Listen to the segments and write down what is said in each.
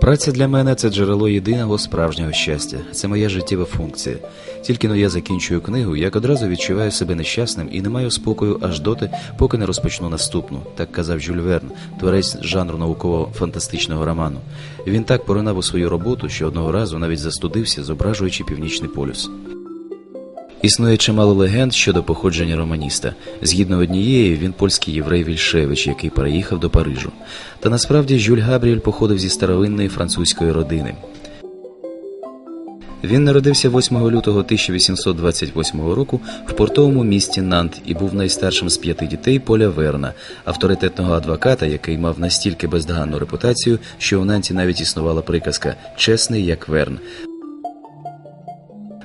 Праця для мене це джерело єдиного справжнього щастя, це моя життєва функція. Тільки но я закінчую книгу, як одразу відчуваю себе нещасним і не маю спокою аж доти, поки не розпочну наступну, так казав Жюль Верн, творець жанру науково-фантастичного роману. Він так поринав у свою роботу, що одного разу навіть застудився, зображуючи північний полюс. Існує чимало легенд щодо походження романіста. Згідно однієї, він польський єврей Вільшевич, який переїхав до Парижу. Та насправді Жюль Габріель походив зі старовинної французької родини. Він народився 8 лютого 1828 року в портовому місті Нант і був найстаршим з п'яти дітей Поля Верна, авторитетного адвоката, який мав настільки бездоганну репутацію, що у Нанті навіть існувала приказка чесний як Верн.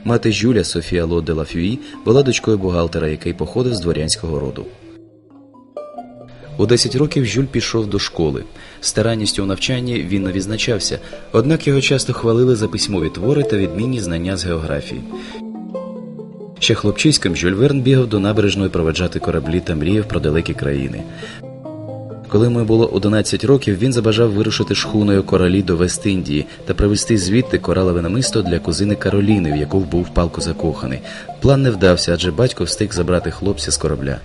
Мати Жюля Софія Ло де Лафюї була дочкою бухгалтера, який походив з дворянського роду. У 10 років Жюль пішов до школи. Старанністю у навчанні він не відзначався, однак його часто хвалили за письмові твори та відмінні знання з географії. Ще хлопчиськом Жюль Верн бігав до набережної проведжати кораблі та мріяв про далекі країни. Коли йому було 11 років, він забажав вирушити шхуною королі до Вест-Індії та привезти звідти коралове намисто для кузини Кароліни, в яку був палко закоханий. План не вдався, адже батько встиг забрати хлопця з корабля.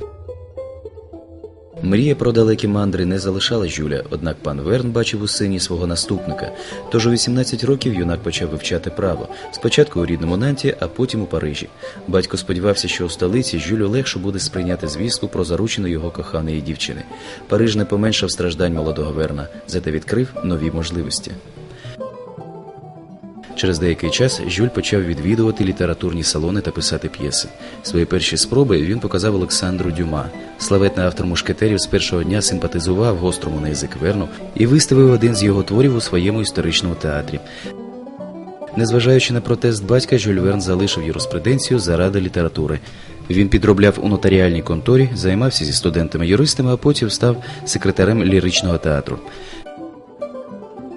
Мрія про далекі мандри не залишала Жюля, однак пан Верн бачив у сині свого наступника. Тож у 18 років юнак почав вивчати право. Спочатку у рідному Нанті, а потім у Парижі. Батько сподівався, що у столиці Жюлю легше буде сприйняти звістку про заручену його коханої дівчини. Париж не поменшав страждань молодого Верна, зате відкрив нові можливості. Через деякий час Жюль почав відвідувати літературні салони та писати п'єси. Свої перші спроби він показав Олександру Дюма. Славетний автор мушкетерів з першого дня симпатизував гострому на язик Верну і виставив один з його творів у своєму історичному театрі. Незважаючи на протест батька, Жюль Верн залишив юриспруденцію заради літератури. Він підробляв у нотаріальній конторі, займався зі студентами-юристами, а потім став секретарем ліричного театру.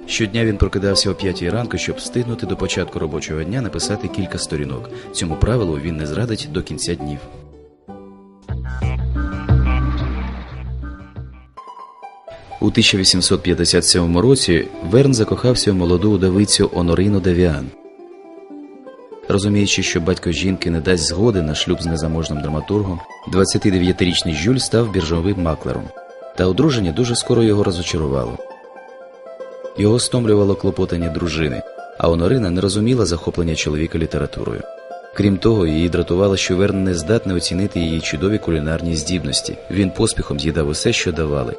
Щодня він прокидався о п'ятій ранку, щоб встигнути до початку робочого дня написати кілька сторінок. Цьому правилу він не зрадить до кінця днів. У 1857 році Верн закохався в молоду удовицю Онорину Девіан. Розуміючи, що батько жінки не дасть згоди на шлюб з незаможним драматургом, 29-річний Жюль став біржовим маклером. Та одруження дуже скоро його розочарувало. Його стомлювало клопотання дружини, а Онорина не розуміла захоплення чоловіка літературою. Крім того, її дратувало, що Верн не здатний оцінити її чудові кулінарні здібності. Він поспіхом з'їдав усе, що давали.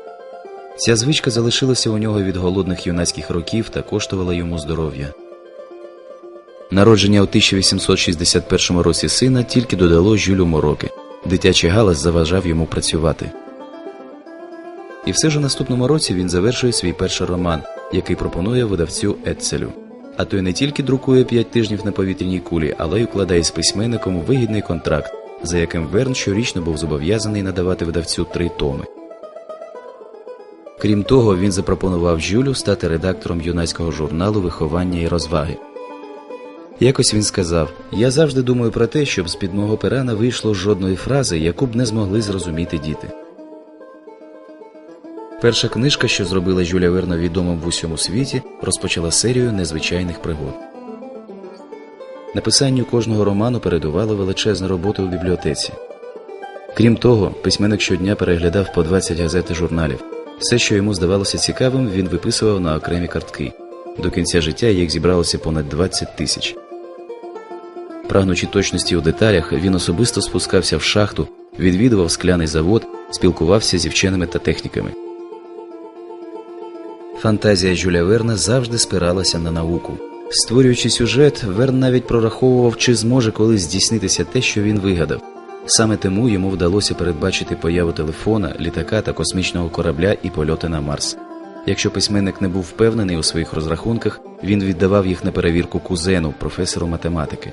Ця звичка залишилася у нього від голодних юнацьких років та коштувала йому здоров'я. Народження у 1861 році сина тільки додало Жюлю мороки. Дитячий галас заважав йому працювати. І все ж у наступному році він завершує свій перший роман, який пропонує видавцю Етцелю. А той не тільки друкує п'ять тижнів на повітряній кулі, але й укладає з письменником вигідний контракт, за яким Верн щорічно був зобов'язаний надавати видавцю три томи. Крім того, він запропонував Жюлю стати редактором юнацького журналу виховання і розваги. Якось він сказав: Я завжди думаю про те, щоб з під мого пера не вийшло жодної фрази, яку б не змогли зрозуміти діти. Перша книжка, що зробила Жюля Верна відомим в усьому світі, розпочала серію незвичайних пригод. Написанню кожного роману передувала величезна робота у бібліотеці. Крім того, письменник щодня переглядав по 20 газет і журналів. Все, що йому здавалося цікавим, він виписував на окремі картки. До кінця життя їх зібралося понад 20 тисяч. Прагнучи точності у деталях, він особисто спускався в шахту, відвідував скляний завод, спілкувався зі вченими та техніками. Фантазія Жюля Верна завжди спиралася на науку. Створюючи сюжет, Верн навіть прораховував, чи зможе колись здійснитися те, що він вигадав. Саме тому йому вдалося передбачити появу телефона, літака та космічного корабля і польоти на Марс. Якщо письменник не був впевнений у своїх розрахунках, він віддавав їх на перевірку кузену, професору математики.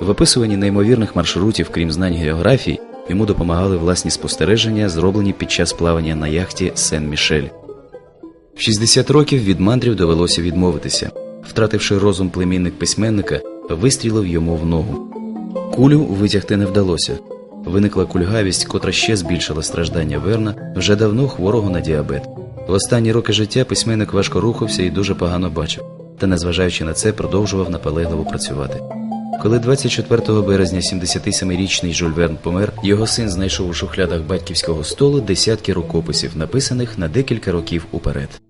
В описуванні неймовірних маршрутів, крім знань географії, йому допомагали власні спостереження, зроблені під час плавання на яхті Сен-Мішель. В 60 років від мандрів довелося відмовитися. Втративши розум племінник письменника, вистрілив йому в ногу. Кулю витягти не вдалося. Виникла кульгавість, котра ще збільшила страждання Верна, вже давно хворого на діабет. В останні роки життя письменник важко рухався і дуже погано бачив. та, незважаючи на це, продовжував наполегливо працювати. Коли 24 березня 77-річний Жюль Верн помер, його син знайшов у шухлядах батьківського столу десятки рукописів, написаних на декілька років уперед.